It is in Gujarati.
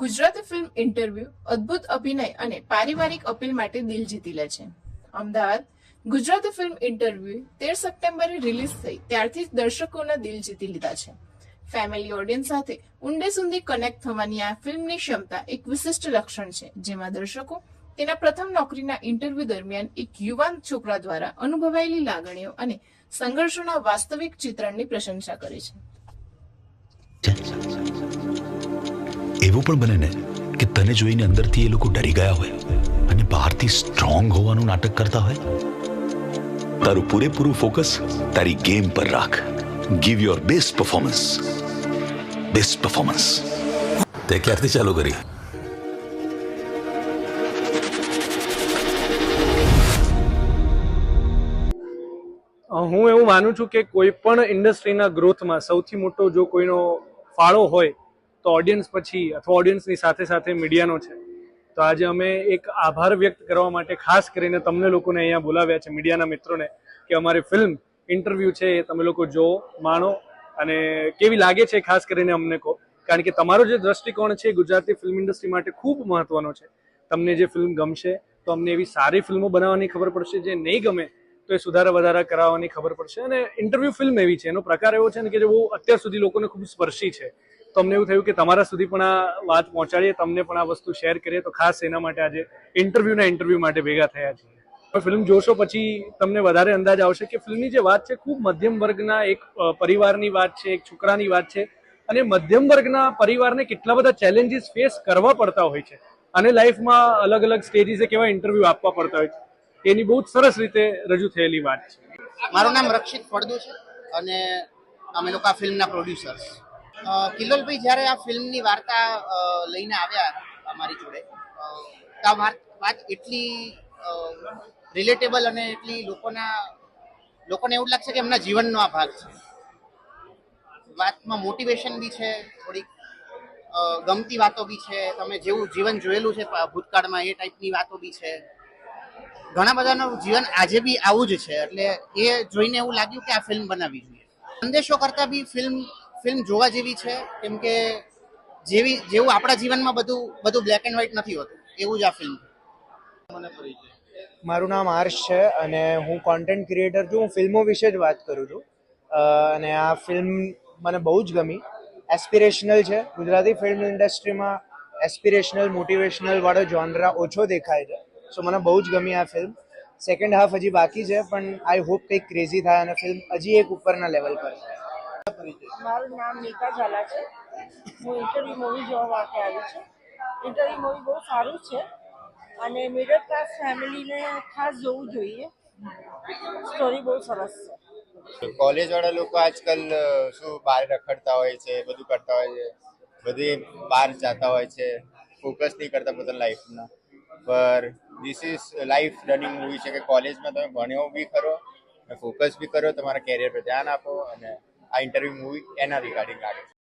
ગુજરાતી ફિલ્મ ઇન્ટરવ્યુ અદ્ભુત અભિનય અને પારિવારિક અપીલ માટે દિલ જીતી લે છે. અમદાવાદ, ગુજરાતી ફિલ્મ ઇન્ટરવ્યુ તેર સપ્ટેમ્બરે રિલીઝ થઈ, ત્યારથી જ દર્શકોના દિલ જીતી લીધા છે. ફેમિલી ઓડિયન્સ સાથે ઊંડે સુધી કનેક્ટ થવાની આ ફિલ્મની ક્ષમતા એક વિશિષ્ટ લક્ષણ છે, જેમાં દર્શકો તેના પ્રથમ નોકરીના ઇન્ટરવ્યુ દરમિયાન એક યુવાન છોકરા દ્વારા અનુભવાયેલી લાગણીઓ અને સંઘર્ષોના વાસ્તવિક ચિત્રણની પ્રશંસા કરે છે. એવું પણ બને ને કે તને જોઈને અંદરથી એ લોકો ડરી ગયા હોય અને બહારથી સ્ટ્રોંગ હોવાનું નાટક કરતા હોય? તારું પૂરેપૂરું ફોકસ તારી ગેમ પર રાખ. Give your best performance best performance તે ક્યારથી ચાલુ કરી? હું એવું માનું છું કે કોઈ પણ ઇન્ડસ્ટ્રીના ગ્રોથમાં સૌથી મોટો જો કોઈનો ફાળો હોય તો ઓડિયન્સ પછી અથવા ઓડિયન્સની સાથે સાથે મીડિયાનો છે. તો આજે અમે એક આભાર વ્યક્ત કરવા માટે ખાસ કરીને તમને લોકોને અહીંયા બોલાવ્યા છે મીડિયાના મિત્રોને, કે અમારી ફિલ્મ ઇન્ટરવ્યૂ છે એ તમે લોકો જો, માણો અને કેવી લાગે છે ખાસ કરીને અમને કહો. કારણ કે તમારો જે દ્રષ્ટિકોણ છે ગુજરાતી ફિલ્મ ઇન્ડસ્ટ્રી માટે ખૂબ મહત્વનો છે. તમને જે ફિલ્મ ગમશે, તો અમને એવી સારી ફિલ્મો બનાવવાની ખબર પડશે, જે નહીં ગમે, તો એ સુધારા વધારા કરાવવાની ખબર પડશે. અને ઇન્ટરવ્યૂ ફિલ્મ એવી છે, એનો પ્રકાર એવો છે ને કે જે બહુ અત્યાર સુધી લોકોને ખૂબ સ્પર્શી છે. તો અમને એવું થયું કે તમારા સુધી પણ આ વાત પહોંચાડીએ, તમને પણ આ વસ્તુ શેર કરીએ, તો ખાસ એના માટે આજે ઇન્ટરવ્યૂના ઇન્ટરવ્યૂ માટે ભેગા થયા છીએ. ફિલ્મ જોશો પછી તમને વધારે અંદાજ આવશે કે ફિલ્મની જે વાત છે, ખૂબ મધ્યમ વર્ગના એક પરિવારની વાત છે, એક છોકરાની વાત છે, અને મધ્યમ વર્ગના પરિવારને કેટલા બધા ચેલેન્જીસ ફેસ કરવા પડતા હોય છે. અને લાઈફમાં અલગ અલગ સ્ટેજીસે કેવા ઇન્ટરવ્યૂ આપવા પડતા હોય છે. એની બહુ જ સરસ રીતે રજૂ થયેલી વાત છે. મારું નામ રક્ષિત ફળદુ છે અને અમે લોકો આ ફિલ્મના પ્રોડ્યુસર્સ કિલ્લોલભાઈ, જ્યારે આ ફિલ્મની વાર્તા લઈને આવ્યા અમારી જોડે તો આ વાત એટલી રિલેટેબલ અને એટલી લોકોના, લોકોને એવું લાગશે કે એમના જીવનનો આ ભાગ છે. વાતમાં મોટિવેશન બી છે, થોડીક ગમતી વાતો બી છે, તમે જેવું જીવન જોયેલું છે ભૂતકાળમાં એ ટાઈપની વાતો બી છે. ઘણા બધાનું જીવન આજે બી આવું જ છે, એટલે એ જોઈને એવું લાગ્યું કે આ ફિલ્મ બનાવવી જોઈએ. સંદેશો કરતાં બી ફિલ્મ ફિલ્મ જોવા જેવી છે? કેમ કે જેવી જેવું આપણા જીવનમાં બધું બધું બ્લેક એન્ડ વ્હાઈટ નથી હોતું. એવું જ આ ફિલ્મ મારું નામ આર્ષ છે અને હું કોન્ટેન્ટ ક્રિએટર છું. હું ફિલ્મો વિશે જ વાત કરું છું. અને આ ફિલ્મ મને બહુ જ ગમી. એસ્પિરેશનલ છે. ગુજરાતી ફિલ્મ ઇન્ડસ્ટ્રીમાં એસ્પિરેશનલ મોટિવેશનલ વાળો જોનરા ઓછો દેખાય છે. સો મને બહુ જ ગમી આ ફિલ્મ સેકન્ડ હાફ હજી બાકી છે પણ આઈ હોપ કંઈક ક્રેઝી થાય અને ફિલ્મ હજી એક ઉપરના લેવલ પર જાય મારું નામ નીતા ઝાલા છે. હું ઇન્ટરવ્યુ મૂવી જોવા માટે આવી છું. ઇન્ટરવ્યુ મૂવી બહુ સારું છે અને મિડલ ક્લાસ ફેમિલીને ખાસ જોવું જોઈએ. સ્ટોરી બહુ સરસ છે. કોલેજ વાળા લોકો આજકાલ શું બહાર રખડતા હોય છે, બધું કરતા હોય છે. બધી બહાર જતા હોય છે. ફોકસ નહીં કરતા પોતાના લાઈફના પર this is life running movie છે કે કોલેજમાં તમે ભણ્યો બી ખરો ફોકસ બી કરો, તમારા કેરિયર પર ધ્યાન આપો અને આ ઇન્ટરવ્યુ મૂવી એના રિગાર્ડિંગ લાગે છે.